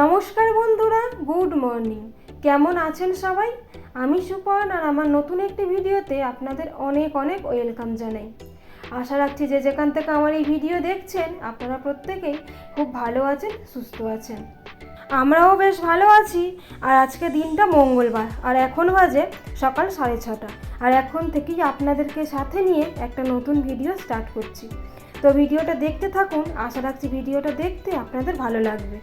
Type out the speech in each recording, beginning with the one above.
নমস্কার বন্ধুরা, good morning. কেমন আছেন সবাই? আমি সুপর্ণ আর আমার নতুন একটি ভিডিওতে আপনাদের অনেক অনেক ওয়েলকাম জানাই। আশা রাখছি যে যেখান থেকে আমার এই ভিডিও দেখছেন, আপনারা প্রত্যেকেই খুব ভালো আছেন, সুস্থ আছেন। আমরাও বেশ ভালো আছি, আর আজকে দিনটা মঙ্গলবার, আর এখন বাজে সকাল সাড়ে ছটা। আর এখন থেকেই আপনাদেরকে সাথে নিয়ে একটা নতুন ভিডিও স্টার্ট করছি। তো ভিডিওটা দেখতে থাকুন, আশা রাখছি ভিডিওটা দেখতে আপনাদের ভালো লাগবে।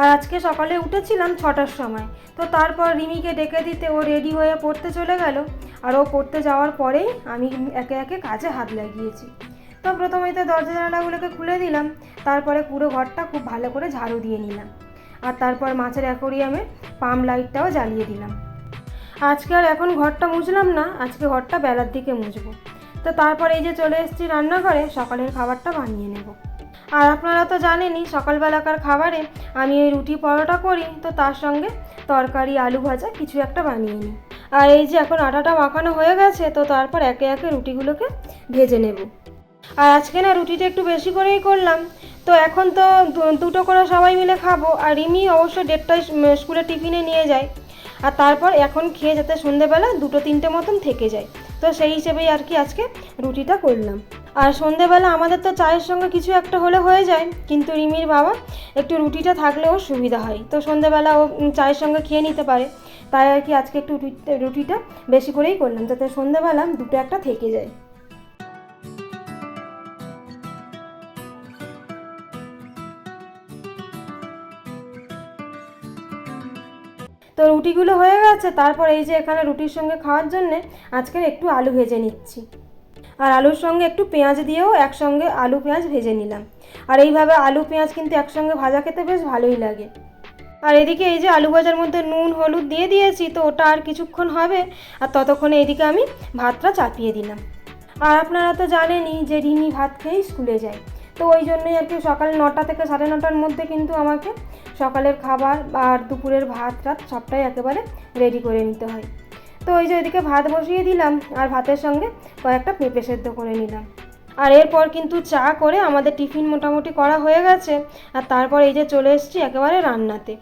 আর আজকে সকালে উঠেছিলাম ছটার সময়। তো তারপর রিমিকে ডেকে দিতে ও রেডি হয়ে পড়তে চলে গেল। আর ও পড়তে যাওয়ার পরেই আমি একে একে কাজে হাত লাগিয়েছি। তো প্রথমেই তো দরজা জানালাগুলোকে খুলে দিলাম, তারপরে পুরো ঘরটা খুব ভালো করে ঝাড়ু দিয়ে নিলাম। আর তারপর মাছের অ্যাকোরিয়ামে পাম লাইটটাও জ্বালিয়ে দিলাম। আজকে আর এখন ঘরটা মুছলাম না, আজকে ঘরটা বেলার দিকে মুছবো। তো তারপর এই যে চলে এসেছি রান্নাঘরে, সকালের খাবারটা বানিয়ে নেব। আর আপনারা তো জানেনই, সকালবেলাকার খাবারে আমি ওই রুটি পরোটা করি, তো তার সঙ্গে তরকারি, আলু ভাজা কিছু একটা বানিয়ে নিই। আর এই যে এখন আটাটা মাখানো হয়ে গেছে, তো তারপর একে একে রুটিগুলোকে ভেজে নেব। আর আজকে না রুটিটা একটু বেশি করেই করলাম। তো এখন তো দুটো করে সবাই মিলে খাব, আর রিমি অবশ্য দেড়টায় স্কুলে টিফিনে নিয়ে যায়। আর তারপর এখন খেয়ে যাতে সন্ধেবেলা দুটো, তিনটে মতন থেকে যায়। তো সেই হিসেবেই আর কি আজকে রুটিটা করলাম। আর সন্ধেবেলা আমাদের তো চায়ের সঙ্গে কিছু একটা হলে হয়ে যায়, কিন্তু রিমির বাবা একটু রুটিটা থাকলেও সুবিধা হয়। তো সন্ধেবেলা ও চায়ের সঙ্গে খেয়ে নিতে পারে। তাই আর কি আজকে একটু রুটি- রুটিটা বেশি করেই করলাম, যাতে সন্ধেবেলা দুটো একটা থেকে যায়। রুটিগুলো হয়ে গেছে, তারপর এই যে এখানে রুটির সঙ্গে খাওয়ার জন্যে আজকের একটু আলু ভেজে নিচ্ছি। আর আলুর সঙ্গে একটু পেঁয়াজ দিয়েও একসঙ্গে আলু পেঁয়াজ ভেজে নিলাম। আর এইভাবে আলু পেঁয়াজ কিন্তু একসঙ্গে ভাজা খেতে বেশ ভালোই লাগে। আর এদিকে এই যে আলু ভাজার মধ্যে নুন, হলুদ দিয়ে দিয়েছি, তো ওটা আর কিছুক্ষণ হবে, আর ততক্ষণে এদিকে আমি ভাতটা চাপিয়ে দিলাম। আর আপনারা তো জানেনই যে রিমি ভাত খেয়েই স্কুলে যায়। তো ওই জন্যই আর কি সকাল নটা থেকে সাড়ে নটার মধ্যে কিন্তু আমাকে সকালের খাবার আর দুপুরের ভাত, রাত সবটাই একেবারে রেডি করে নিতে হয়। তো ওই যে ওইদিকে ভাত বসিয়ে দিলাম আর ভাতের সঙ্গে কয়েকটা পেঁপে সেদ্ধ করে নিলাম। আর এরপর কিন্তু চা করে আমাদের টিফিন মোটামুটি করা হয়ে গেছে। আর তারপর এই যে চলে এসেছি একেবারে রান্নাতে।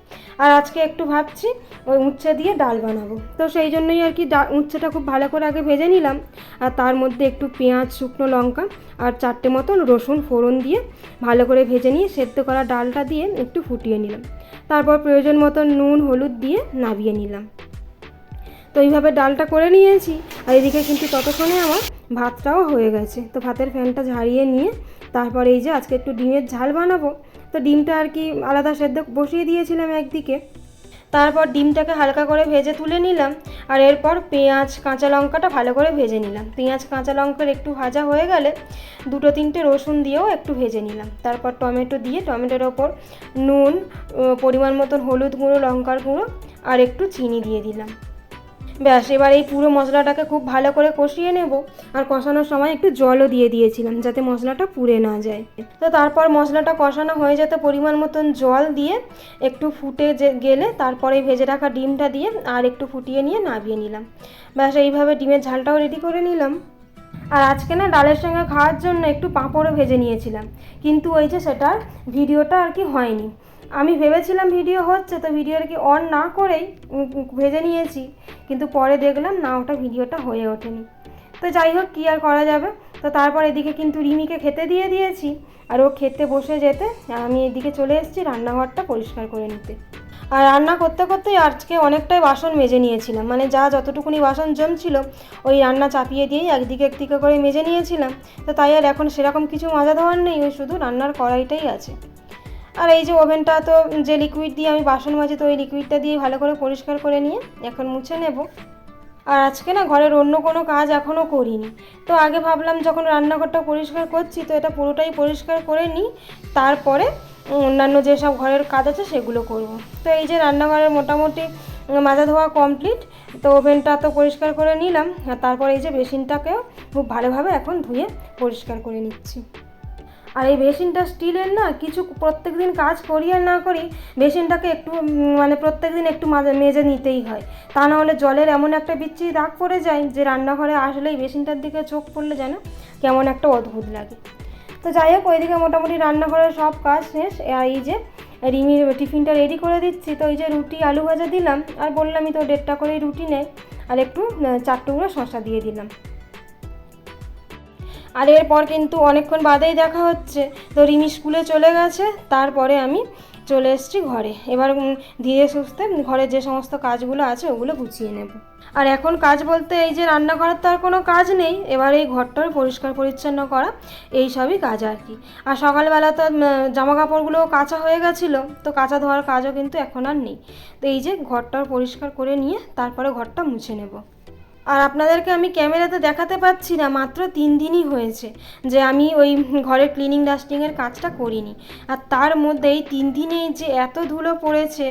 আর আজকে একটু ভাবছি, ওই উচ্ছে দিয়ে ডাল বানাবো। তো সেই জন্যই আর কি ডা উচ্ছেটা খুব ভালো করে আগে ভেজে নিলাম। আর তার মধ্যে একটু পেঁয়াজ, শুকনো লঙ্কা আর চারটে মতন রসুন ফোড়ন দিয়ে ভালো করে ভেজে নিয়ে সেদ্ধ করা ডালটা দিয়ে একটু ফুটিয়ে নিলাম। তারপর প্রয়োজন মতন নুন, হলুদ দিয়ে নাবিয়ে নিলাম। তো এইভাবে ডালটা করে নিয়েছি। আর এদিকে কিন্তু ততক্ষণে আমার ভাতটাও হয়ে গেছে। তো ভাতের ফ্যানটা ঝাড়িয়ে নিয়ে তারপর এই যে আজকে একটু ডিমের ঝাল বানাবো। তো ডিমটা আর কি আলাদা সেদ্ধ বসিয়ে দিয়েছিলাম একদিকে। তারপর ডিমটাকে হালকা করে ভেজে তুলে নিলাম। আর এরপর পেঁয়াজ, কাঁচা লঙ্কাটা ভালো করে ভেজে নিলাম। পেঁয়াজ, কাঁচা লঙ্কার একটু ভাজা হয়ে গেলে দুটো তিনটে রসুন দিয়েও একটু ভেজে নিলাম। তারপর টমেটো দিয়ে, টমেটোর ওপর নুন পরিমাণ মতন হলুদ গুঁড়ো, লঙ্কার গুঁড়ো আর একটু চিনি দিয়ে দিলাম। ব্যাস, এবার এই পুরো মশলাটাকে খুব ভালো করে কষিয়ে নেব। আর কষানোর সময় একটু জলও দিয়ে দিয়েছিলাম যাতে মশলাটা পুড়ে না যায়। তো তারপর মশলাটা কষানো হয়ে যেতে পরিমাণ মতন জল দিয়ে একটু ফুটে যে গেলে তারপরে ভেজে রাখা ডিমটা দিয়ে আর একটু ফুটিয়ে নিয়ে নাবিয়ে নিলাম। ব্যাস, এইভাবে ডিমের ঝালটাও রেডি করে নিলাম। আর আজকে না ডালের সঙ্গে খাওয়ার জন্য একটু পাঁপড়ও ভেজে নিয়েছিলাম। কিন্তু ওই যে সেটার ভিডিওটা আর কি হয়নি। আমি ভেবেছিলাম ভিডিও হচ্ছে, তো ভিডিও আর কি অন না করেই ভেজে নিয়েছি। কিন্তু পরে দেখলাম, না, ওটা ভিডিওটা হয়ে ওঠেনি। তো যাই হোক, কী আর করা যাবে? তো তারপর এদিকে কিন্তু রিমিকে খেতে দিয়ে দিয়েছি। আর ও খেতে বসে যেতে, আমি এদিকে চলে এসেছি রান্নাঘরটা পরিষ্কার করে নিতে। আর রান্না করতে করতেই আজকে অনেকটাই বাসন মেজে নিয়েছিলাম। মানে যা যতটুকুনি বাসন জমছিল, ওই রান্না চাপিয়ে দিয়েই একদিকে একদিকে করে মেজে নিয়েছিলাম। তো তাই আর এখন সেরকম কিছু মাজা ধোয়ার নেই, ওই শুধু রান্নার কড়াইটাই আছে। আর এই যে ওভেনটা তো যে লিকুইড দিয়ে আমি বাসন মাজি, তো ওই লিকুইডটা দিয়ে ভালো করে পরিষ্কার করে নিয়ে এখন মুছে নেব। আর আজকে না ঘরের অন্য কোনো কাজ এখনও করিনি। তো আগে ভাবলাম যখন রান্নাঘরটা পরিষ্কার করছি, তো এটা পুরোটাই পরিষ্কার করে নিই। তারপরে অন্যান্য যেসব ঘরের কাজ আছে সেগুলো করব। তো এই যে রান্নাঘরের মোটামুটি মাজা ধোয়া কমপ্লিট তো ওভেনটা তো পরিষ্কার করে নিলাম। আর তারপর এই যে বেসিনটাকেও খুব ভালোভাবে এখন ধুয়ে পরিষ্কার করে নিচ্ছি। আর এই বেসিনটা স্টিলের না, কিছু প্রত্যেক দিন কাজ করি আর না করি, বেসিনটাকে একটু মানে প্রত্যেক দিন একটু মাজে মেজে নিতেই হয়। তা না হলে জলের এমন একটা বিচ্ছিরি দাগ পড়ে যায় যে রান্নাঘরে আসলেই বেসিনটার দিকে চোখ পড়লে যেন কেমন একটা অদ্ভুত লাগে। তো যাই হোক, ওইদিকে মোটামুটি রান্নাঘরের সব কাজ শেষ। এই যে রিমির টিফিনটা রেডি করে দিচ্ছি, তো ওই যে রুটি, আলু ভাজা দিলাম, আর বললামই তো দেড়টা করেই রুটি নেয় আর একটু চার টুকরো শশা দিয়ে দিলাম। আর এরপর কিন্তু অনেকক্ষণ বাদেই দেখা হচ্ছে। তো রিমি স্কুলে চলে গেছে, তারপরে আমি চলে এসেছি ঘরে। এবার ধীরে সুস্থে ঘরে যে সমস্ত কাজগুলো আছে ওগুলো গুছিয়ে নেব। আর এখন কাজ বলতে এই যে রান্নাঘরের তো আর কোনো কাজ নেই, এবার এই ঘরটার পরিষ্কার পরিচ্ছন্ন করা, এই সবই কাজ আর কি। আর সকালবেলা তো জামা কাপড়গুলোও কাঁচা হয়ে গেছিল, তো কাঁচা ধোয়ার কাজও কিন্তু এখন আর নেই। তো এই যে ঘরটার পরিষ্কার করে নিয়ে, তারপরে ঘরটা মুছে নেব। আর আপনাদেরকে আমি ক্যামেরাতে দেখাতে পাচ্ছি না, মাত্র তিন দিনই হয়েছে যে আমি ওই ঘরের ক্লিনিং ডাস্টিংয়ের কাজটা করিনি। আর তার মধ্যে এই তিন দিনেই যে এত ধুলো পড়েছে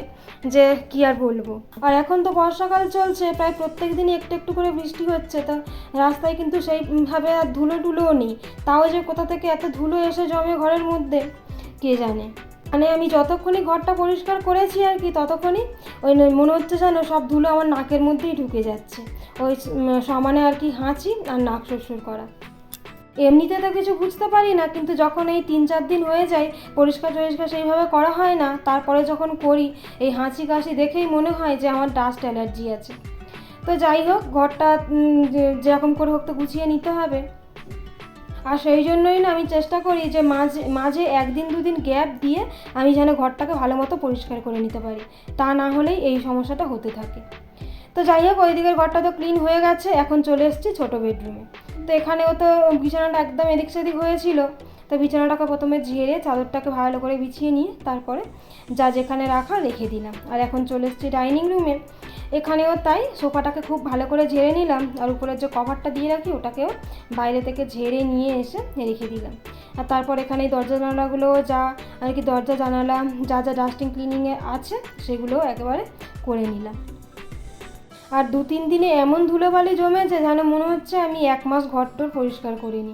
যে কি আর বলব। আর এখন তো বর্ষাকাল চলছে, প্রায় প্রত্যেক দিনই একটু একটু করে বৃষ্টি হচ্ছে, তা রাস্তায় কিন্তু সেইভাবে আর ধুলো টুলোও নেই। তাও যে কোথা থেকে এত ধুলো এসে জমে ঘরের মধ্যে, কে জানে? মানে আমি যতক্ষণই ঘরটা পরিষ্কার করেছি আর কি, ততক্ষণই ওই মনে হচ্ছে যেন সব ধুলো আমার নাকের মধ্যেই ঢুকে যাচ্ছে। ওই সমানে আর কি হাঁচি আর নাক সুরসুর করা। এমনিতে তো কিছু বুঝতে পারি না, কিন্তু যখন এই তিন চার দিন হয়ে যায়, পরিষ্কার টরিষ্কার সেইভাবে করা হয় না, তারপরে যখন করি, এই হাঁচি কাশি দেখেই মনে হয় যে আমার ডাস্ট অ্যালার্জি আছে। তো যাই হোক, ঘরটা যেরকম করে হোক তো গুছিয়ে নিতে হবে। আর সেই জন্যই না আমি চেষ্টা করি যে মাঝে মাঝে একদিন দুদিন গ্যাপ দিয়ে আমি যেন ঘরটাকে ভালো মতো পরিষ্কার করে নিতে পারি। তা না হলেই এই সমস্যাটা হতে থাকে। তো যাই হোক, ওই দিকের ঘরটা তো ক্লিন হয়ে গেছে, এখন চলে এসেছি ছোটো বেডরুমে তো এখানেও তো বিছানাটা একদম এদিক সেদিক হয়েছিল। তো বিছানাটাকে প্রথমে ঝেড়ে চাদরটাকে ভালো করে বিছিয়ে নিয়ে তারপরে যা যেখানে রাখা রেখে দিলাম। আর এখন চলে এসেছি ডাইনিং রুমে এখানেও তাই সোফাটাকে খুব ভালো করে ঝেড়ে নিলাম আর উপরের যে কভারটা দিয়ে রাখি ওটাকেও বাইরে থেকে ঝেড়ে নিয়ে এসে রেখে দিলাম। আর তারপর এখানে দরজা জানালাগুলো যা, আর কি দরজা জানালা যা যা ডাস্টিং ক্লিনিংয়ে আছে সেগুলো একেবারে করে নিলাম। আর দু তিন দিনে এমন ধুলোবালি জমেছে যেন মনে হচ্ছে আমি এক মাস ঘরটোর পরিষ্কার করিনি।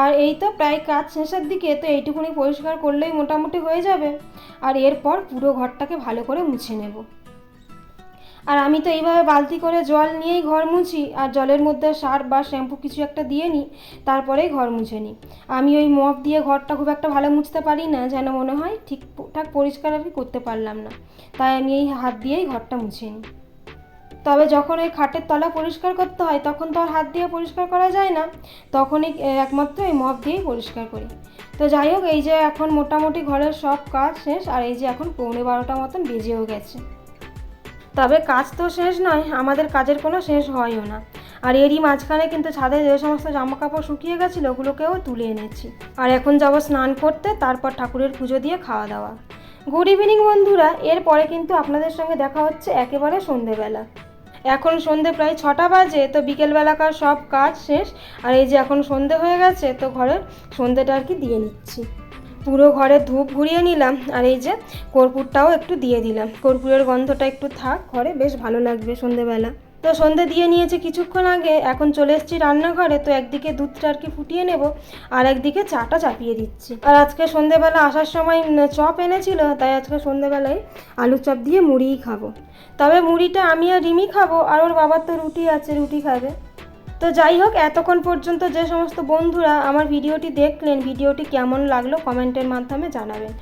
আর এই তো প্রায় কাজ শেষের দিকে, তো এইটুকুনি পরিষ্কার করলেই মোটামুটি হয়ে যাবে। আর এরপর পুরো ঘরটাকে ভালো করে মুছে নেব। আর আমি তো এইভাবে বালতি করে জল নিয়েই ঘর মুছি, আর জলের মধ্যে সার্ফ বা শ্যাম্পু কিছু একটা দিয়ে নিই, তারপরেই ঘর মুছে নিই। আমি ওই মপ দিয়ে ঘরটা খুব একটা ভালো মুছতে পারি না, যেন মনে হয় ঠিকঠাক পরিষ্কার কি করতে পারলাম না। তাই আমি এই হাত দিয়েই ঘরটা মুছে নিই। তবে যখন ওই খাটের তলা পরিষ্কার করতে হয়, তখন তো আর হাত দিয়ে পরিষ্কার করা যায় না। তখনই একমাত্র এই মপ দিয়েই পরিষ্কার করি। তো যাই হোক, এই যে এখন মোটামুটি ঘরের সব কাজ শেষ, আর এই যে এখন পৌনে বারোটা মতন বেজেও গেছে। তবে কাজ তো শেষ নয়, আমাদের কাজের কোনো শেষ হয়ও না। আর এরই মাঝখানে কিন্তু ছাদে যে সমস্ত জামা কাপড় শুকিয়ে গেছিল, ওগুলোকেও তুলে এনেছি। আর এখন যাব স্নান করতে, তারপর ঠাকুরের পুজো দিয়ে খাওয়া দাওয়া। গুড ইভিনিং বন্ধুরা। এরপরে কিন্তু আপনাদের সঙ্গে দেখা হচ্ছে একেবারে সন্ধেবেলা। এখন সন্ধে প্রায় ছটা বাজে, তো বিকেলবেলাকার সব কাজ শেষ। আর এই যে এখন সন্ধে হয়ে গেছে, তো ঘরের সন্ধেটা আর কি দিয়ে নিচ্ছি। পুরো ঘরে ধূপ ঘুরিয়ে নিলাম আর এই যে কর্পূরটাও একটু দিয়ে দিলাম। কর্পূরের গন্ধটা একটু থাক, ঘরে বেশ ভালো লাগবে সন্ধেবেলা। তো সন্ধে দিয়ে নিয়েছে কিছুক্ষণ আগে, এখন চলে এসেছি রান্নাঘরে, তো একদিকে দুধটা আর কি ফুটিয়ে নেব, আর একদিকে চাটা চাপিয়ে দিচ্ছি। আর আজকে সন্ধেবেলা আসার সময় চপ এনেছিল, তাই আজকে সন্ধেবেলায় আলু চপ দিয়ে মুড়িই খাব। তবে মুড়িটা আমি আর রিমি খাব, আর ওর বাবার তো রুটি আছে, রুটি খাবে। তো যাই হোক, এতক্ষণ পর্যন্ত যে সমস্ত বন্ধুরা আমার ভিডিওটি দেখলেন, ভিডিওটি কেমন লাগল কমেন্টের মাধ্যমে জানাবেন।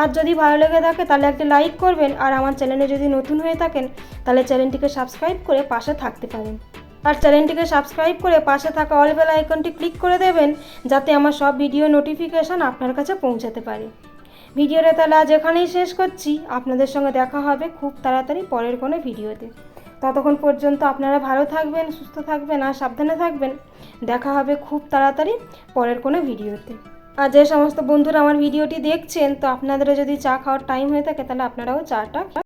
আর যদি ভালো লেগে থাকে, তাহলে একটা লাইক করবেন। আর আমার চ্যানেলে যদি নতুন হয়ে থাকেন, তাহলে চ্যানেলটিকে সাবস্ক্রাইব করে পাশে থাকতে পারেন। আর চ্যানেলটিকে সাবস্ক্রাইব করে পাশে থাকা অল বেল আইকনটি ক্লিক করে দেবেন, যাতে আমার সব ভিডিও নোটিফিকেশান আপনার কাছে পৌঁছাতে পারে। ভিডিওটা তাহলে আজ এখানেই শেষ করছি। আপনাদের সঙ্গে দেখা হবে খুব তাড়াতাড়ি পরের কোনো ভিডিওতে। ততক্ষণ পর্যন্ত আপনারা ভালো থাকবেন, সুস্থ থাকবেন আর সাবধানে থাকবেন। দেখা হবে খুব তাড়াতাড়ি পরের কোনো ভিডিওতে। আর যে সমস্ত বন্ধুরা আমার ভিডিওটি দেখছেন, তো আপনাদেরও যদি চা খাওয়ার টাইম হয়ে থাকে, তাহলে আপনারাও চাটা